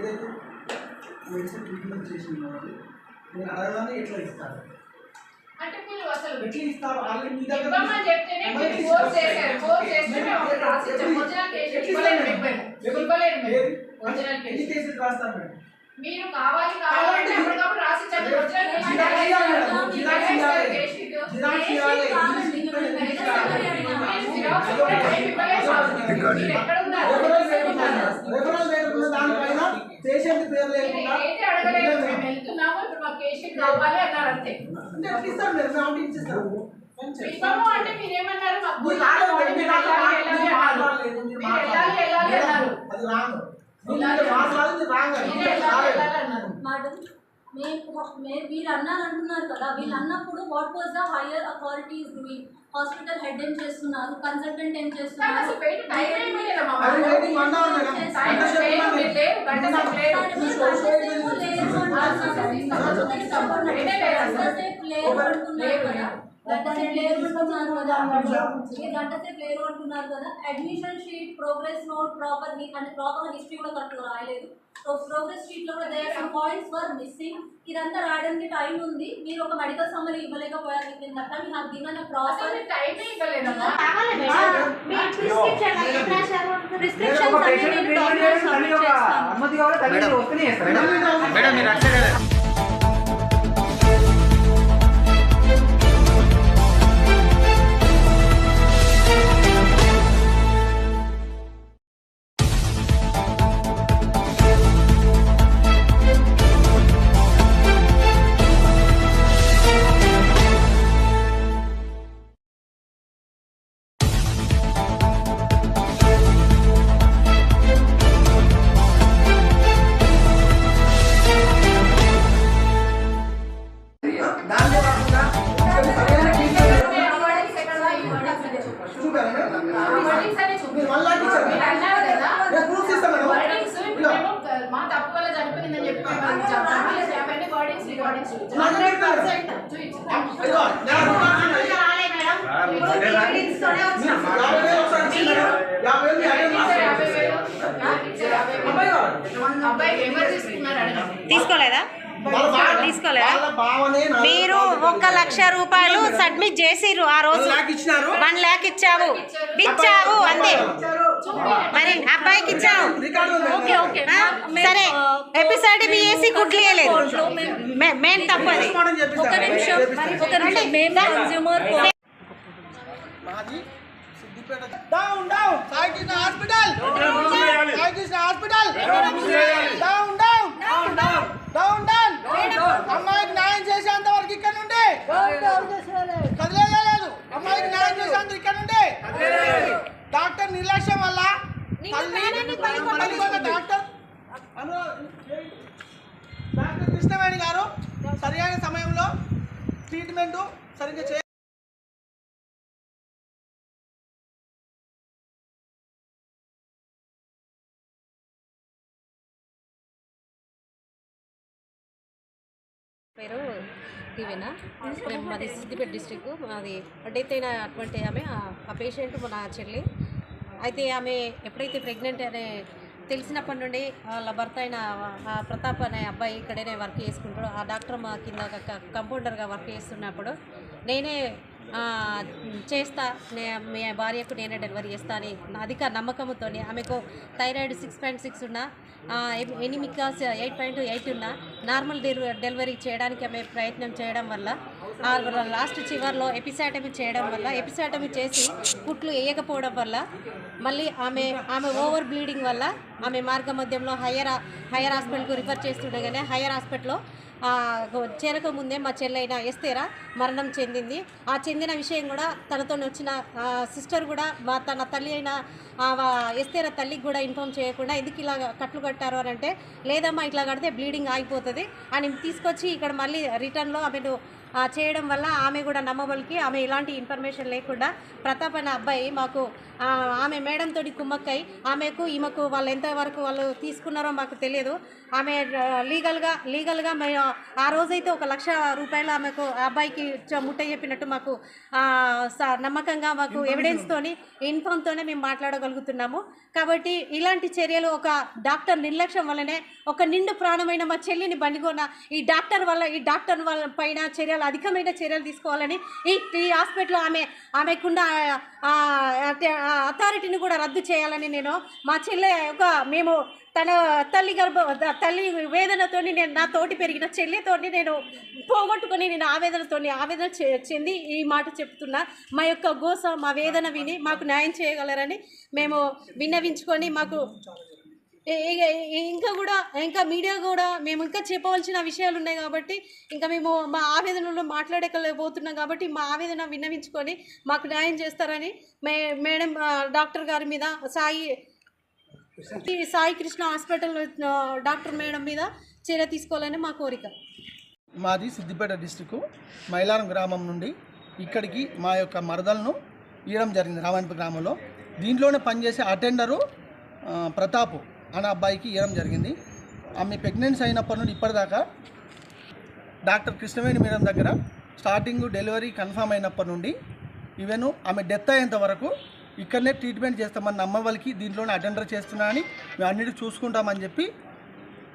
ఏదైతే medicine treatment చేసిన వాళ్ళు మీరు అడగగానే ఎట్లా ఇస్తారు? అంటే మీరు అసలు ఎట్లా ఇస్తారు? ఆల్రెడీ మీ దగ్గర ఇవ్వమని చెప్తేనే మీరు ఎవరికి ఫోర్స్ ఇస్తారు? చేశారు ఫోర్స్ చేస్తే మేము ఒకటి రాసిచ్చాం ఒరిజినల్ కేసు ఇవ్వలేము మీకు మేము. ఇవ్వలేము మేము ఏది? ఒరిజినల్ ఎన్ని కేసు కేసులు రాస్తారు మేడం? మీరు కావాలి కావాలంటే అప్పటికప్పుడు. కేసు. జిరాక్స్ ఇవ్వాలి. మీరు జిరాక్స్ కూడా టైం ఇవ్వలేదు. మీరు ఎక్కడ ఉన్నారు? రెఫరల్ లేకుండా రెఫరల్ లేకుండా దానిపైన పేషెంట్ పేరు మీరు లేకుండా ఏదైతే అడగలేదు మేము వెళ్తున్నాము ఇప్పుడు మాకు కేసు షీట్ కావాలి అన్నారు అంతే అంటే ఇవ్వము అంటే మీరేమన్నారు? మాకు మీరు రాలేదు, అన్నారు. మాట్లాడలేదు, మీరు మీరు వెళ్ళాలి, వెళ్ళాలి మేడం, అన్నారు. అది రాంగ్ మీరు మాట్లాడింది రాంగ్ అది. మీరే వెళ్ళాలి, వెళ్ళాలి అన్నారు. మేడం మేము మే- వీళ్ళు అన్నారు అంటున్నారు కదా వీళ్ళు అన్నప్పుడు what was the higher authority is doing hospital head ఏం చేస్తున్నారు? కన్సల్టెంట్ ఏం చేస్తున్నారు అసలు టైం అది వన్ అవర్ మేడం. గంట సేపు గంట సేపు మీరు. గంటసేపు లేరు అంటున్నారు కదా గంటసేపు లేరు అంటున్నారు కదా. Admission sheet progress note proper అంటే ప్రాపర్ హిస్టరీ కూడా కరెక్ట్ రాయలేదు. సో ప్రోగ్రెస్ షీట్లో కూడా there some points were missing ఇదంతా రాయడానికి టైం ఉంది. మీరు ఒక మెడికల్ సమ్మరీ ఇవ్వలేకపోయారు. టైం అసలు ప్రాపర్ మీరు టైమే ఇవ్వలేదమ్మా. కావాలి? లేదా ఒక తీసుకోలేదా? తీసుకోలేదా? మీరు ఒక్క లక్ష రూపాయలు సబ్మిట్ చేసిర్రు ఆ రోజు. వన్ లాక్ ఇచ్చావు. ఇచ్చావు అంతే మరి అబ్బాయికి ఇచ్చావు? సరే ఎపిసోడ్ బిఎస్సి గుడ్లియలేదు మేము తప్పది. మాది Siddipet down down Sai Krishna hospital Sai Krishna hospital down down down down అమ్మాయికి న్యాయం చేసేంత వరకు ఇక్కడ నుండి కదిలేదు అమ్మాయికి న్యాయం చేసేంత ఇక్కడ నుండి డాక్టర్ నిర్లక్ష్యం వల్ల డాక్టర్ డాక్టర్ కృష్ణవేణి గారు సరైన సమయంలో ట్రీట్మెంట్ సరిగ్గా చే పేరు దివేనా మేము మాది సిద్దిపేట డిస్టిక్ మాది డెత్ అయిన అటువంటి ఆమె ఆ- పేషెంట్ నా చెల్లి. అయితే ఆమె ఎప్పుడైతే ప్రెగ్నెంట్ అనే తెలిసినప్పటి నుండి వాళ్ళ భర్త అయిన ఆ ప్రతాప్ అనే అబ్బాయి ఇక్కడనే వర్క్ చేసుకుంటాడు. ఆ డాక్టర్ మా కింద ఒక క- కంపౌండర్గా వర్క్ చేస్తున్నప్పుడు నేనే చేస్తా. నే మీ భార్యకు నేనే డెలివరీ చేస్తా అని అధిక నమ్మకంతో ఆమెకు థైరాయిడ్ సిక్స్ పాయింట్ సిక్స్ ఉన్న ఎనిమికాస్ ఎయిట్ పాయింట్ ఎయిట్ ఉన్న నార్మల్ డెలివరీ చేయడానికి ఆమె ప్రయత్నం చేయడం వల్ల లాస్ట్ చివర్లో ఎపిసాటమీ చేయడం వల్ల ఎపిసాటమీ చేసి కుట్లు వేయకపోవడం వల్ల మళ్ళీ ఆమె ఆమె ఓవర్ బ్లీడింగ్ వల్ల ఆమె మార్గ మధ్యంలో హయ్యర్ హయ్యర్ హాస్పిటల్కు రిఫర్ చేస్తుండగానే హయ్యర్ హాస్పిటల్లో చేరక ముందే మా చెల్లైన ఎస్తేరా మరణం చెందింది. ఆ చెందిన విషయం కూడా తనతో వచ్చిన సిస్టర్ కూడా మా తన తల్లి అయిన ఎస్తేర ఎస్తేరా తల్లికి కూడా ఇన్ఫామ్ చేయకుండా ఎందుకు ఇలా కట్లు కట్టారు అని అంటే లేదమ్మా ఇట్లా కడితే బ్లీడింగ్ ఆగిపోతుంది అని తీసుకొచ్చి ఇక్కడ మళ్ళీ రిటర్న్లో ఆమెను చేయడం వల్ల ఆమె కూడా నమ్మబలికి ఆమె ఎలాంటి ఇన్ఫర్మేషన్ లేకుండా ప్రతాప్ అనే అబ్బాయి మాకు ఆమె మేడం తోటి కుమ్మక్కై ఆమెకు ఈమెకు వాళ్ళు ఎంతవరకు వాళ్ళు తీసుకున్నారో మాకు తెలియదు. ఆమె లీగల్గా లీగల్గా మేము ఆ రోజైతే ఒక లక్ష రూపాయలు ఆమెకు ఆ అబ్బాయికి ముట్ట చెప్పినట్టు మాకు నమ్మకంగా మాకు ఎవిడెన్స్తోని ఇన్ఫామ్తోనే మేము మాట్లాడగలుగుతున్నాము. కాబట్టి ఇలాంటి చర్యలు ఒక డాక్టర్ నిర్లక్ష్యం వల్లనే ఒక నిండు ప్రాణమైన మా చెల్లిని బండిగొన్న ఈ డాక్టర్ వల్ల ఈ డాక్టర్ వల్ల పైన చర్యలు అధికమైన చర్యలు తీసుకోవాలని ఈ ఈ హాస్పిటల్ ఆమె ఆమెకున్న అథారిటీని కూడా రద్దు చేయాలని నేను మా చెల్లె ఒక మేము తన తల్లి గర్భ తల్లి వేదనతోని నేను నా తోటి పెరిగిన చెల్లెతో నేను పోగొట్టుకొని నేను ఆవేదనతోని ఆవేదన చె- చెంది ఈ మాట చెప్తున్నా. మా యొక్క గోస మా వేదన విని మాకు న్యాయం చేయగలరని మేము విన్నవించుకొని మాకు ఇంకా కూడా ఇంకా మీడియా కూడా మేము ఇంకా చెప్పవలసిన విషయాలు ఉన్నాయి కాబట్టి ఇంకా మేము మా ఆవేదనలో మాట్లాడలేకపోతున్నాం కాబట్టి మా ఆవేదన విన్నవించుకొని మాకు న్యాయం చేస్తారని మే మేడం డాక్టర్ గారి మీద Sai Sai Krishna hospital doctor madam మీద చర్య తీసుకోవాలని మా కోరిక. మాది సిద్దిపేట డిస్టిక్ మైలారం గ్రామం నుండి ఇక్కడికి మా యొక్క మరదలను ఇవ్వడం జరిగింది రామాయణపు గ్రామంలో. దీంట్లోనే పనిచేసే అటెండరు ప్రతాపు. అనే అబ్బాయికి ఇవ్వడం జరిగింది. ఆమె ప్రెగ్నెన్సీ అయినప్పటి నుండి ఇప్పటిదాకా డాక్టర్ కృష్ణవేణి మేడం దగ్గర స్టార్టింగ్ డెలివరీ కన్ఫర్మ్ అయినప్పటి నుండి ఈవెన్ ఆమె డెత్ అయ్యేంత వరకు ఇక్కడనే ట్రీట్మెంట్ చేస్తామని నమ్మ వాళ్ళకి దీంట్లోనే అటెండర్ చేస్తున్నా అని మేము అన్నిటి చూసుకుంటామని చెప్పి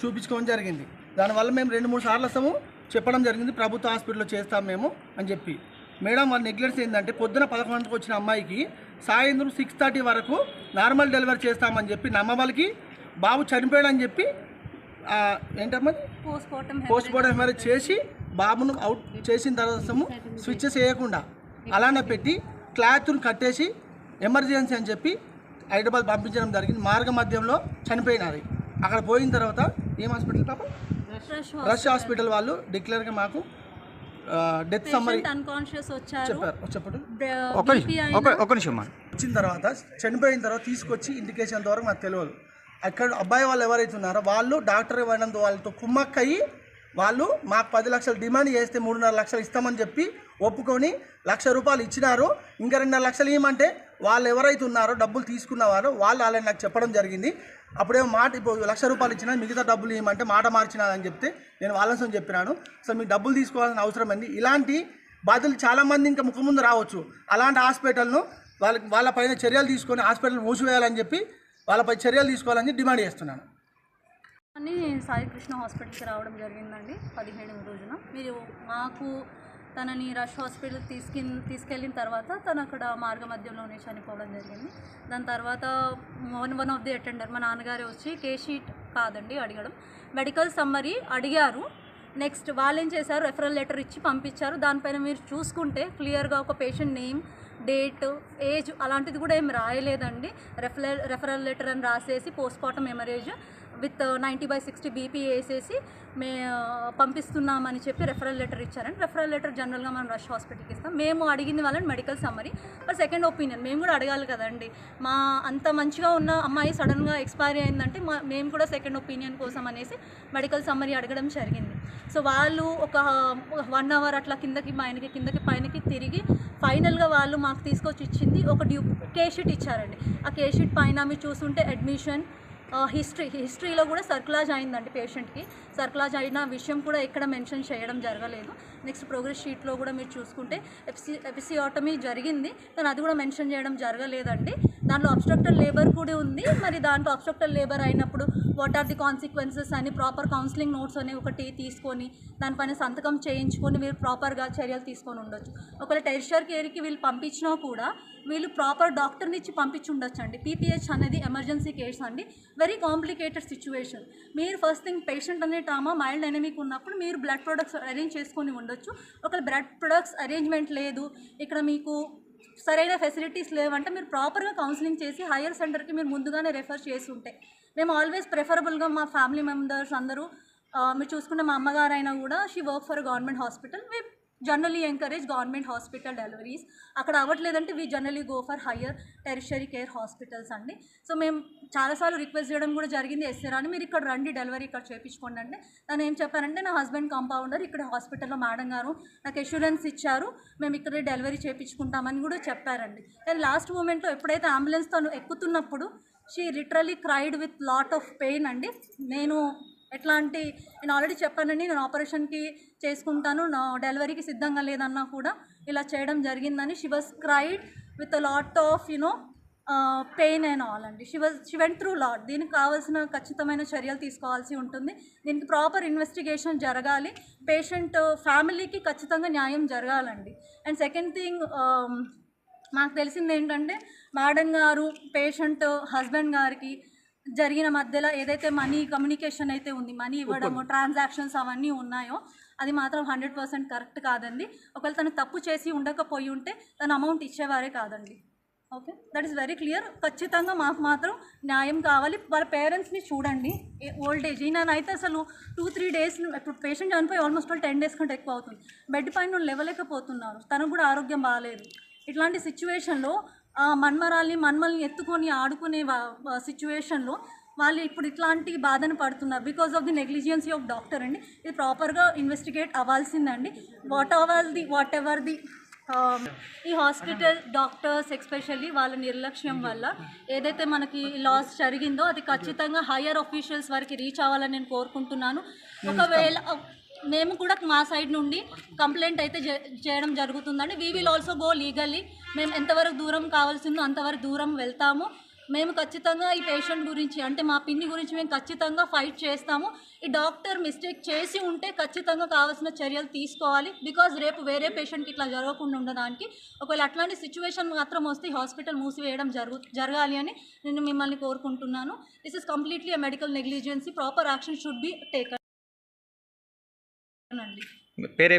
చూపించుకోవడం జరిగింది. దానివల్ల మేము రెండు మూడు సార్లు వస్తాము. చెప్పడం జరిగింది ప్రభుత్వ హాస్పిటల్లో చేస్తాం మేము అని చెప్పి. మేడం వాళ్ళ నెగ్లెన్స్ ఏంటంటే పొద్దున పదకొండుకి వచ్చిన అమ్మాయికి సాయంత్రం సిక్స్ థర్టీ వరకు నార్మల్ డెలివరీ చేస్తామని చెప్పి నమ్మవాళ్ళకి బాబు చనిపోయాడని చెప్పి ఆ, ఏంటమ్మా పోస్ట్ మార్టం హెమరేజ్ చేసి బాబును అవుట్ చేసిన తర్వాత స్విచ్చెస్ వేయకుండా అలానే పెట్టి క్లాత్ను కట్టేసి ఎమర్జెన్సీ అని చెప్పి హైదరాబాద్ పంపించడం జరిగింది. మార్గ మధ్యంలో చనిపోయినది అక్కడ పోయిన తర్వాత ఏం హాస్పిటల్ పాప? రష్ హాస్పిటల్ వాళ్ళు డిక్లేర్గా మాకు డెత్ సమ్మరీ చెప్పారు. చెప్పండి. వచ్చిన తర్వాత చనిపోయిన తర్వాత తీసుకొచ్చి ఇండికేషన్ ద్వారా నాకు తెలియదు. అక్కడ అబ్బాయి వాళ్ళు ఎవరైతే ఉన్నారో వాళ్ళు డాక్టర్ ఇవ్వడం వాళ్ళతో కుమ్మక్కయ్యి వాళ్ళు మాకు పది లక్షలు డిమాండ్ చేస్తే మూడున్నర లక్షలు ఇస్తామని చెప్పి ఒప్పుకొని లక్ష రూపాయలు ఇచ్చినారు. ఇంకా రెండున్నర లక్షలు ఇవ్వమంటే వాళ్ళు ఎవరైతే ఉన్నారో డబ్బులు తీసుకున్నవారో వాళ్ళు వాళ్ళని నాకు చెప్పడం జరిగింది. అప్పుడేమో మాట ఇప్పుడు లక్ష రూపాయలు ఇచ్చినా మిగతా డబ్బులు ఇవ్వమంటే మాట మార్చినాదని చెప్తే నేను వాళ్ళని చెప్పినాను. సో మీకు డబ్బులు తీసుకోవాల్సిన అవసరం ఉంది ఇలాంటి బాధలు చాలామంది ఇంకా ముఖం ముందు రావచ్చు. అలాంటి హాస్పిటల్ను వాళ్ళకి పైన చర్యలు తీసుకొని హాస్పిటల్ మూసివేయాలని చెప్పి వాళ్ళపై చర్యలు తీసుకోవాలని డిమాండ్ చేస్తున్నాను. అని సాయికృష్ణ హాస్పిటల్కి రావడం జరిగిందండి పదిహేడవ రోజున. మీరు మాకు తనని రష్ హాస్పిటల్ తీసుకె తీసుకెళ్ళిన తర్వాత తను అక్కడ మార్గ మధ్యంలోనే చనిపోవడం జరిగింది. దాని తర్వాత one one of the attender మా నాన్నగారే వచ్చి కేషీట్ కాదండి అడగడం. మెడికల్ సమ్మరీ అడిగారు. నెక్స్ట్ వాళ్ళు ఏం చేశారు? రెఫరల్ లెటర్ ఇచ్చి పంపించారు. దానిపైన మీరు చూసుకుంటే క్లియర్గా ఒక పేషెంట్ నేమ్ డేట్ ఏజ్ అలాంటిది కూడా ఏం రాయలేదండి. రెఫరల్ రెఫరల్ లెటర్ అని రాసేసి post mortem haemorrhage with ninety by sixty BP వేసేసి మే పంపిస్తున్నామని చెప్పి రెఫరల్ లెటర్ ఇచ్చారండి. రెఫరల్ లెటర్ జనరల్గా మనం రష్ హాస్పిటల్కి ఇస్తాం. మేము అడిగింది వాళ్ళని మెడికల్ సమ్మరీ. మరి సెకండ్ ఒపీనియన్ మేము కూడా అడగాలి కదండి. మా అంత మంచిగా ఉన్న అమ్మాయి సడన్గా ఎక్స్పైరీ అయిందంటే మా మేము కూడా సెకండ్ ఒపీనియన్ కోసం అనేసి మెడికల్ సమ్మరీ అడగడం జరిగింది. సో వాళ్ళు ఒక వన్ అవర్ అట్లా కిందకి పైనకి కిందకి పైనకి తిరిగి ఫైనల్గా వాళ్ళు మాకు తీసుకొచ్చి ఇచ్చింది ఒక డ్యూ కేషీట్ ఇచ్చారండి. ఆ కేషీట్ పైన మీరు చూసుంటే అడ్మిషన్ హిస్టరీ హిస్టరీలో కూడా సర్కులాజ్ అయిందండి పేషెంట్కి సర్కులాజ్ అయిన విషయం కూడా ఎక్కడ మెన్షన్ చేయడం జరగలేదు. నెక్స్ట్ ప్రోగ్రెస్ షీట్లో కూడా మీరు చూసుకుంటే ఎపిసి ఎపిసియాటమీ జరిగింది కానీ అది కూడా మెన్షన్ చేయడం జరగలేదండి. దాంట్లో అబ్స్ట్రక్టర్ లేబర్ కూడా ఉంది. మరి దాంట్లో అబ్స్ట్రక్టర్ లేబర్ అయినప్పుడు వాట్ ఆర్ ది కాన్సిక్వెన్సెస్ అని ప్రాపర్ కౌన్సిలింగ్ నోట్స్ అనే ఒకటి తీసుకొని దానిపైన సంతకం చేయించుకొని మీరు ప్రాపర్గా చర్యలు తీసుకొని ఉండొచ్చు. ఒకవేళ టెరిషర్ కేర్కి వీళ్ళు పంపించినా కూడా వీళ్ళు ప్రాపర్ డాక్టర్ని ఇచ్చి పంపించి ఉండొచ్చు అండి పీపీహెచ్ అనేది ఎమర్జెన్సీ కేస్ అండి. వెరీ కాంప్లికేటెడ్ సిచ్యువేషన్ మీరు ఫస్ట్ థింగ్ పేషెంట్ అనే టామా మైల్డ్ ఎనమిక్ ఉన్నప్పుడు మీరు బ్లడ్ ప్రొడక్ట్స్ అరేంజ్ చేసుకొని ఉండొచ్చు. ఒకవేళ బ్లడ్ ప్రొడక్ట్స్ అరేంజ్మెంట్ లేదు ఇక్కడ మీకు సరైన ఫెసిలిటీస్ లేవంటే మీరు ప్రాపర్గా కౌన్సిలింగ్ చేసి హయ్యర్ సెంటర్కి మీరు ముందుగానే రెఫర్ చేసి ఉంటే మేము ఆల్వేస్ ప్రిఫరబుల్గా మా ఫ్యామిలీ మెంబర్స్ అందరూ మీరు చూసుకున్న మా అమ్మగారైనా కూడా she work for government hospital. మేము generally encourage government hospital deliveries అక్కడ అవ్వట్లేదంటే we generally go for higher tertiary care hospitals అండి. సో మేము చాలాసార్లు రిక్వెస్ట్ చేయడం కూడా జరిగింది ఎస్ఏ మీరు ఇక్కడ రండి డెలివరీ ఇక్కడ చేయించుకోండి అంటే తను ఏం చెప్పారంటే నా హస్బెండ్ కాంపౌండర్ ఇక్కడ హాస్పిటల్లో మేడం గారు నాకు ఎష్యూరెన్స్ ఇచ్చారు మేము ఇక్కడే డెలివరీ చేయించుకుంటామని కూడా చెప్పారండి. కానీ లాస్ట్ మూమెంట్లో ఎప్పుడైతే అంబులెన్స్ తను ఎక్కుతున్నప్పుడు she literally cried with lot of pain అండి. నేను ఎట్లాంటి నేను ఆల్రెడీ చెప్పానండి నేను ఆపరేషన్కి చేసుకుంటాను నా డెలివరీకి సిద్ధంగా లేదన్నా కూడా ఇలా చేయడం జరిగిందని. She was cried with lot of you know pain and all అండి. She was she went through lot దీనికి కావాల్సిన ఖచ్చితమైన చర్యలు తీసుకోవాల్సి ఉంటుంది. దీనికి ప్రాపర్ ఇన్వెస్టిగేషన్ జరగాలి. పేషెంట్ ఫ్యామిలీకి ఖచ్చితంగా న్యాయం జరగాలండి. అండ్ సెకండ్ థింగ్ మాకు తెలిసింది ఏంటంటే మేడం గారు పేషెంట్ హస్బెండ్ గారికి జరిగిన మధ్యలో ఏదైతే మనీ కమ్యూనికేషన్ అయితే ఉంది మనీ ఇవ్వడము ట్రాన్సాక్షన్స్ అవన్నీ ఉన్నాయో అది మాత్రం హండ్రెడ్ పర్సెంట్ కరెక్ట్ కాదండి. ఒకవేళ తను తప్పు చేసి ఉండకపోయి ఉంటే తను అమౌంట్ ఇచ్చేవారే కాదండి. Okay? That is very clear ఖచ్చితంగా మాకు మాత్రం న్యాయం కావాలి. వాళ్ళ పేరెంట్స్ని చూడండి. ఓల్డ్ ఏజ్ ఈయనైతే అసలు టూ త్రీ డేస్ ఇప్పుడు పేషెంట్ చనిపోయి ఆల్మోస్ట్ వాళ్ళు టెన్ డేస్ కంటే ఎక్కువ అవుతుంది. బెడ్ పైన లేవలేకపోతున్నారు. తనకు కూడా ఆరోగ్యం బాగాలేదు. ఇట్లాంటి సిచ్యువేషన్లో మన్మరాల్ని మన్మల్ని ఎత్తుకొని ఆడుకునే సిచ్యువేషన్లో వాళ్ళు ఇప్పుడు ఇట్లాంటి బాధను పడుతున్నారు. Because of the negligence of doctor అండి. ఇది ప్రాపర్గా ఇన్వెస్టిగేట్ అవ్వాల్సిందండి. Whatever the whatever the ఈ హాస్పిటల్ డాక్టర్స్ ఎస్పెషల్లీ వాళ్ళ నిర్లక్ష్యం వల్ల ఏదైతే మనకి లాస్ జరిగిందో అది ఖచ్చితంగా హయ్యర్ ఆఫీషియల్స్ వరకు రీచ్ అవ్వాలని నేను కోరుకుంటున్నాను. ఒకవేళ మేము కూడా మా సైడ్ నుండి కంప్లైంట్ అయితే చేయడం జరుగుతుందండి. We will also go legally మేము ఎంతవరకు దూరం కావాల్సిందో అంతవరకు దూరం వెళ్తాము. మేము ఖచ్చితంగా ఈ పేషెంట్ గురించి అంటే మా పిన్ని గురించి మేము ఖచ్చితంగా ఫైట్ చేస్తాము. ఈ డాక్టర్ మిస్టేక్ చేసి ఉంటే ఖచ్చితంగా కావాల్సిన చర్యలు తీసుకోవాలి. బికాజ్ రేపు వేరే పేషెంట్కి ఇట్లా జరగకుండా ఉండడానికి ఒకవేళ అట్లాంటి సిచ్యువేషన్ మాత్రం వస్తే హాస్పిటల్ మూసివేయడం జరుగు జరగాలి అని నేను మిమ్మల్ని కోరుకుంటున్నాను. This is completely medical negligence proper action should be taken పేరే